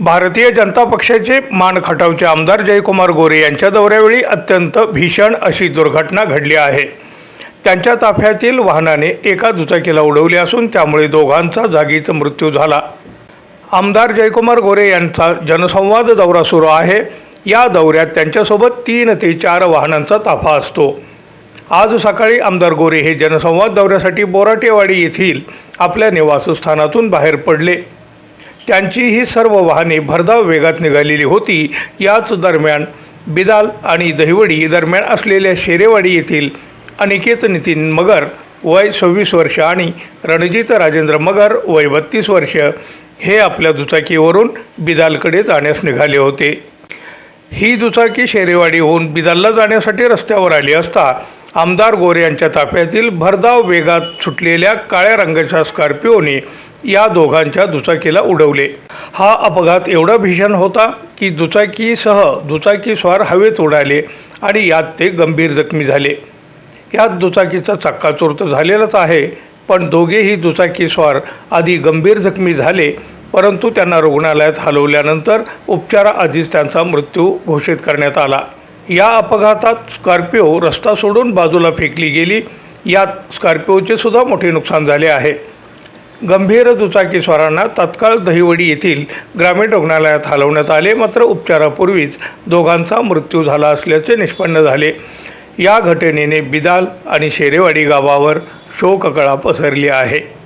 भारतीय जनता पक्षाचे मान खटावचे आमदार जयकुमार गोरे यांच्या दौऱ्यावेळी अत्यंत भीषण अशी दुर्घटना घडली आहे. त्यांच्या ताफ्यातील वाहनाने एका दुचाकीला उडवली असून त्यामुळे दोघांचा जागीच मृत्यू झाला. आमदार जयकुमार गोरे यांचा जनसंवाद दौरा सुरू आहे. या दौऱ्यात त्यांच्यासोबत तीन ते चार वाहनांचा ताफा असतो. आज सकाळी आमदार गोरे हे जनसंवाद दौऱ्यासाठी बोराटेवाडी येथील आपल्या निवासस्थानातून बाहेर पडले. त्यांची ही सर्व वाहने भरधाव वेगात निघालेली होती. याच दरम्यान बिदाल आणि दहिवडी दरम्यान असलेल्या शेरेवाडी येथील अनिकेत नितीन मगर वय सव्वीस वर्ष आणि रणजित राजेंद्र मगर वय बत्तीस वर्ष हे आपल्या दुचाकीवरून बिदालकडे जाण्यास निघाले होते. ही दुचाकी शेरेवाडीहून बिदालला जाण्यासाठी रस्त्यावर आली असता आमदार गोरे यांच्या ताफ्यातील भरधाव वेगात सुटलेल्या काळ्या रंगाच्या स्कॉर्पिओने या दोघांच्या दुचाकीला उडवले. हा अपघात एवढा भीषण होता की दुचाकीसह दुचाकीस्वार हवेत उडाले आणि यात ते गंभीर जखमी झाले. यात दुचाकीचा चक्काचूर तर झालेलाच आहे पण दोघेही दुचाकीस्वार आधी गंभीर जखमी झाले परंतु त्यांना रुग्णालयात हलवल्यानंतर उपचाराआधीच त्यांचा मृत्यू घोषित करण्यात आला. या अपघातात स्कॉर्पिओ रस्ता सोडून बाजूला फेकली गेली. यात स्कॉर्पिओचे सुद्धा मोठे नुकसान झाले आहे. गंभीर दुचाकीस्वारांना तत्काळ दहिवडी येथील ग्रामीण रुग्णालयात हलवण्यात आले. मात्र उपचारापूर्वीच दोघांचा मृत्यू झाला असल्याचे निष्पन्न झाले. या घटनेने बिदाल आणि शेरेवाडी गावावर शोककळा पसरली आहे.